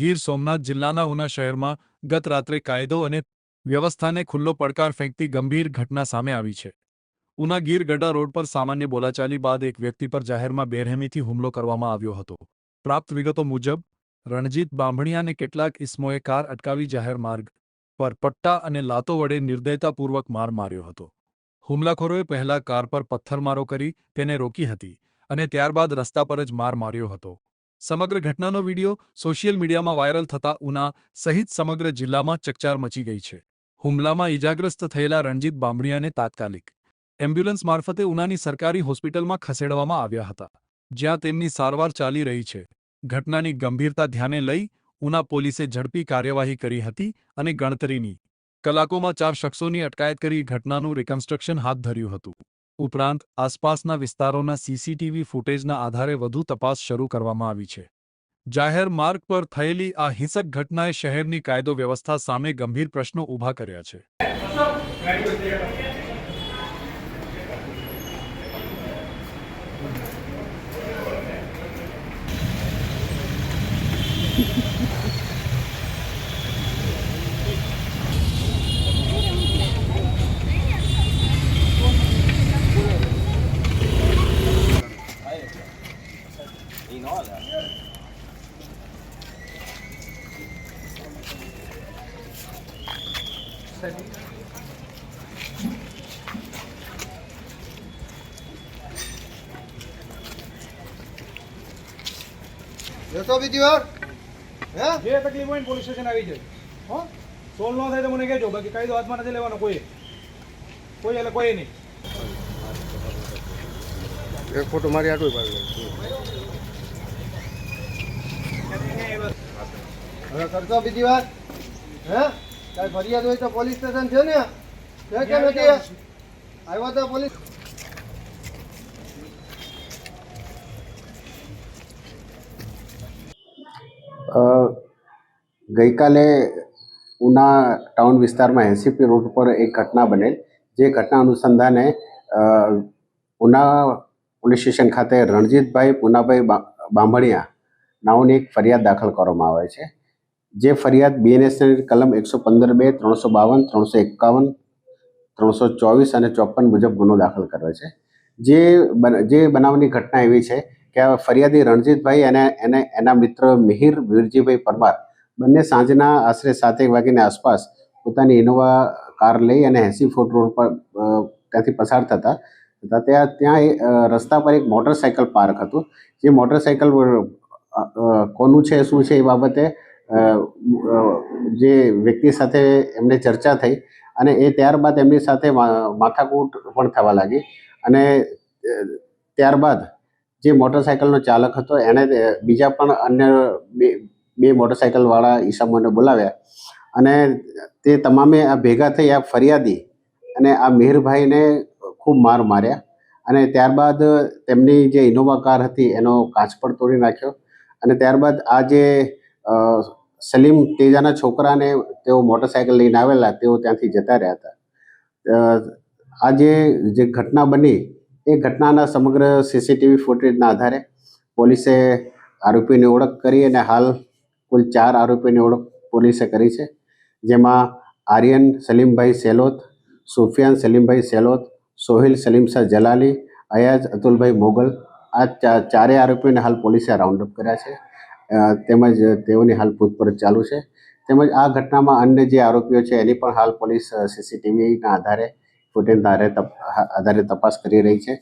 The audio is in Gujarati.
ગીર સોમનાથ જિલ્લાના ઉના શહેરમાં ગત રાત્રે કાયદો અને વ્યવસ્થાને ખુલ્લો પડકાર ફેંકતી ગંભીર ઘટના સામે આવી છે. ઉના ગીર ગઢા રોડ પર સામાન્ય બોલાચાલી બાદ એક વ્યક્તિ પર જાહેરમાં બેરહેમીથી હુમલો કરવામાં આવ્યો હતો. પ્રાપ્ત વિગતો મુજબ, રણજીત બાંભણિયાને કેટલાક ઇસમોએ કાર અટકાવી જાહેર માર્ગ પર પટ્ટા અને લાતો વડે નિર્દયતાપૂર્વક માર માર્યો હતો. હુમલાખોરોએ પહેલા કાર પર પથ્થરમારો કરી તેને રોકી હતી અને ત્યારબાદ રસ્તા પર જ માર માર્યો હતો. સમગ્ર ઘટનાનો વીડિયો સોશિયલ મીડિયામાં વાયરલ થતા ઉના સહિત સમગ્ર જિલ્લામાં ચકચાર મચી ગઈ છે. હુમલામાં ઈજાગ્રસ્ત થયેલા રણજીત બામણીયાને તાત્કાલિક એમ્બ્યુલન્સ મારફતે ઉનાની સરકારી હોસ્પિટલમાં ખસેડવામાં આવ્યા હતા, જ્યાં તેમની સારવાર ચાલી રહી છે. ઘટનાની ગંભીરતા ધ્યાને લઈ ઉના પોલીસે ઝડપી કાર્યવાહી કરી હતી અને ગણતરીની કલાકોમાં ચાર શખ્સોની અટકાયત કરી ઘટનાનું રિકન્સ્ટ્રક્શન હાથ ધર્યું હતું. ઉપરાંત, આસપાસના વિસ્તારોના સીસીટીવી ફૂટેજના આધારે વધુ તપાસ શરૂ કરવામાં આવી છે. જાહેર માર્ગ પર થયેલી આ હિંસક ઘટનાએ શહેરની કાયદો વ્યવસ્થા સામે ગંભીર પ્રશ્નો ઊભા કર્યા છે. જશો બીજી વાર? હે? જે તકલીફ હોય ને પોલીસ સ્ટેશન આવી જાય. હો? સોલ્વ ન થાય તો મને કહેજો. બાકી કાયદો હાથમાં નથી લેવાનો કોઈ કોઈ એટલે કોઈ નહીં. એક ફોટો મારી આટલું પાડી હવે કરશો બીજી વાર? હે? કાંઈ ફરિયાદ હોય તો પોલીસ સ્ટેશન છે ને? છે કે નથી? આવ્યો તો પોલીસ ગઈકાલે ઉના ટાઉન વિસ્તારમાં એનસીપી રોડ પર એક ઘટના બનેલ. જે ઘટના અનુસંધાને ઉના પોલીસ સ્ટેશન ખાતે રણજીતભાઈ પુનાભાઈ બાંભણિયા નાઓની એક ફરિયાદ દાખલ કરવામાં આવે છે. જે ફરિયાદ બીએનએસની કલમ એકસો પંદર બે ત્રણસો બાવન ત્રણસો એકાવન ત્રણસો ચોવીસ અને ચોપન મુજબ ગુનો દાખલ કર્યો છે. જે જે બનાવની ઘટના એવી છે કે ફરિયાદી રણજીતભાઈ અને એને એના મિત્ર મિહિર વીરજીભાઈ પરમાર બંને સાંજના આશરે સાતેક વાગ્યાની આસપાસ પોતાની ઇનોવા કાર લઈ અને એસી ફૂટ રોડ પર ત્યાંથી પસાર થતા હતા ત્યાં ત્યાં એ, રસ્તા પર એક મોટરસાયકલ પાર્ક હતું. જે મોટરસાયકલ કોનું છે શું છે એ બાબતે જે વ્યક્તિ સાથે એમને ચર્ચા થઈ અને એ ત્યારબાદ એમની સાથે માથાકૂટ પણ થવા લાગી અને ત્યારબાદ જે મોટરસાયકલનો ચાલક હતો એણે બીજા પણ અન્ય બે મોટરસાયકલવાળા ઈસમોને બોલાવ્યા અને તે તમામે આ ભેગા થઈ આ ફરિયાદી અને આ મિહિરભાઈને ખૂબ માર માર્યા અને ત્યારબાદ તેમની જે ઇનોવા કાર હતી એનો કાચ પણ તોડી નાખ્યો અને ત્યારબાદ આ જે સલીમ તેજાના છોકરાને તેઓ મોટરસાયકલ લઈને આવેલા, તેઓ ત્યાંથી જતા રહ્યા હતા. આજે જે ઘટના બની, એ ઘટનાના સમગ્ર સીસીટીવી ફૂટેજના આધારે પોલીસે આરોપીની ઓળખ કરી અને હાલ કુલ ચાર આરોપીની ઓળખ પોલીસે કરી છે. જેમાં આર્યન સલીમભાઈ સેલોત, સુફિયાન સલીમભાઈ સેલોત, સોહિલ સલીમશાહ જલાલી, અયાજ અતુલભાઈ મોગલ, આ ચારે આરોપીઓને હાલ પોલીસે રાઉન્ડ અપ કર્યા છે. તેમજ તેઓની હાલ પૂછપરછ ચાલુ છે. તેમજ આ ઘટનામાં અન્ય જે આરોપીઓ છે, એની પણ હાલ પોલીસ સીસીટીવીના આધારે ફૂટેજના આધારે આધારે તપાસ કરી રહી છે.